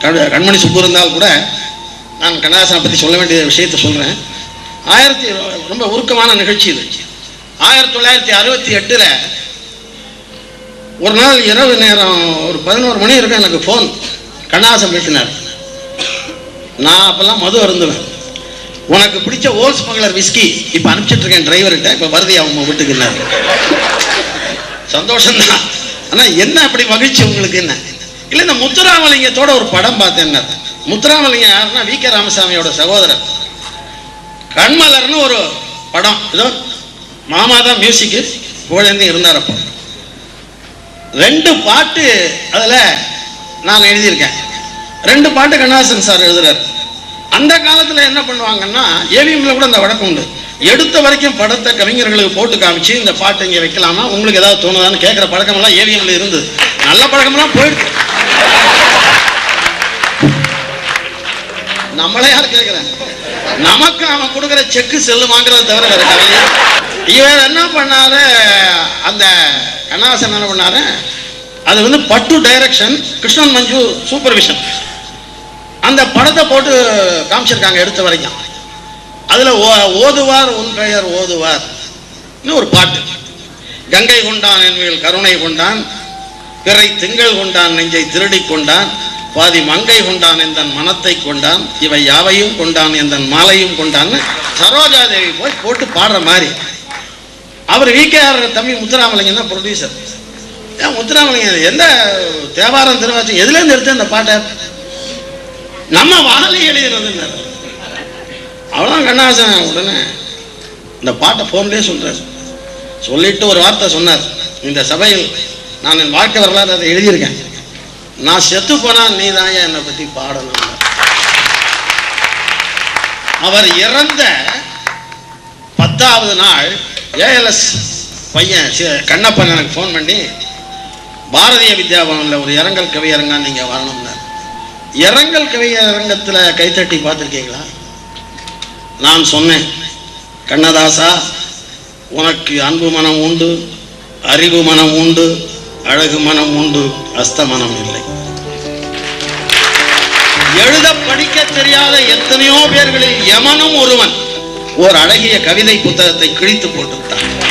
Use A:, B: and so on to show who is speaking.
A: கண்- கண்மணி சுப்பு இருந்தால் கூட நான் கண்ணதாசனை பற்றி சொல்ல வேண்டிய விஷயத்தை சொல்கிறேன் ஆயிரத்தி ரொம்ப உருக்கமான நிகழ்ச்சி இது. ஆயிரத்தி தொள்ளாயிரத்தி அறுபத்தி எட்டில் ஒரு நாள் இரவு நேரம் ஒரு பதினோரு மணி இருக்கும் எனக்கு ஃபோன் கண்ணாசம் பேசினார். நான் அப்போல்லாம் மது அருந்துவேன். உனக்கு பிடிச்ச ஓல்ஸ் ஸ்மக்லர் விஸ்கி இப்போ அனுப்பிச்சிட்ருக்கேன் டிரைவர்கிட்ட இப்போ வருதி அவங்க வீட்டுக்குன்னாரு சந்தோஷம்தான். ஆனால் என்ன அப்படி மகிழ்ச்சி உங்களுக்கு என்ன? இல்லை இந்த முத்துராமலிங்கத்தோட ஒரு படம் பார்த்தேன் முத்துராமலிங்கம் யாருன்னா வி கே ராமசாமியோட சகோதரர். கண்மலர்னு ஒரு படம். ஏதோ மாமா தான் மியூசிக்கு புகழேந்தி இருந்தார் அப்போ. ரெண்டு பாட்டு அதில் நான் எழுதியிருக்கேன். ரெண்டு பாட்டு கண்ணாசன் சார் எழுதுறாரு. அந்த காலத்தில் என்ன பண்ணுவாங்கன்னா ஏவிஎம்ல கூட அந்த வழக்கம் உண்டு. எடுத்த வரைக்கும் படத்தை கவிஞர்களுக்கு போட்டு காமிச்சு இந்த பாட்டு இங்கே வைக்கலாமா? உங்களுக்கு ஏதாவது தோணுதான்னு கேட்குற பழக்கமெல்லாம் ஏவிஎம்ல இருந்தது. நல்ல பழக்கமெல்லாம் போயிடுச்சு. நம்மளே யார் கேட்குறேன் நமக்கு அவன் கொடுக்குற செக்கு செல்லுமாங்கிறத தவிர வேற கவலையே இவர் என்ன பண்ணாரு அந்த கண்ணாசன் என்ன பண்ணாரு அது வந்து பட்டு டைரக்ஷன் கிருஷ்ணன் மஞ்சு சூப்பர்விஷன் அந்த படத்தை போட்டு காமிச்சிருக்காங்க எடுத்த வரைக்கும். அதுல ஓ- ஓதுவார் உன் பெயர் ஓதுவார். ஒரு பாட்டு. கங்கை கொண்டான் என்பதில் கருணை கொண்டான் பிறை திங்கள் கொண்டான் நெஞ்சை திருடி கொண்டான். பாதி மங்கை கொண்டான் எந்தன் மனத்தை கொண்டான் இவை யாவையும் கொண்டான் எந்தன் மாலையும் கொண்டான்னு சரோஜா தேவி போய் போட்டு பாடுற மாதிரி. அவர் விகேஆர் தம்பி முத்துராமலிங்கம் தான் ப்ரொடியூசர் ஏன் முத்துராமலிங்கம் எந்த தேவாரம் திருவாச்சி எதுலேருந்து எடுத்து இந்த பாட்டை? நம்ம வாழை எழுதினதுன்னாரு அவ்வளோதான் கண்ணாசன் உடனே இந்த பாட்டை ஃபோன்லேயே சொல்கிறார் சொல்லிட்டு ஒரு வார்த்தை சொன்னார். இந்த சபையில் நான் என் வாழ்க்கை வரலாறு அதை எழுதியிருக்கேன். நான் செத்து போனா நீ தான் என்னை பற்றி பாடணும் அவர் இறந்த பத்தாவது நாள் ஏஎல்எஸ் பையன் கண்ணப்பன் எனக்கு ஃபோன் பண்ணி பாரதிய வித்யாபவனில் ஒரு இரங்கல் கவியரங்கா நீங்கள் வரணும்னார் இரங்கல் கவியரங்கத்தில் கைத்தட்டி பார்த்துருக்கீங்களா? நான் சொன்னேன் கண்ணதாசா உனக்கு அன்பு மனம் உண்டு அறிவு மனம் உண்டு அழகு மனம் உண்டு அஸ்தமனம் இல்லை. எழுத படிக்க தெரியாத எத்தனையோ பேர்களில் யமனும் ஒருவன் ஓர் அழகிய கவிதை புத்தகத்தை கிழித்து போட்டுவிட்டான்.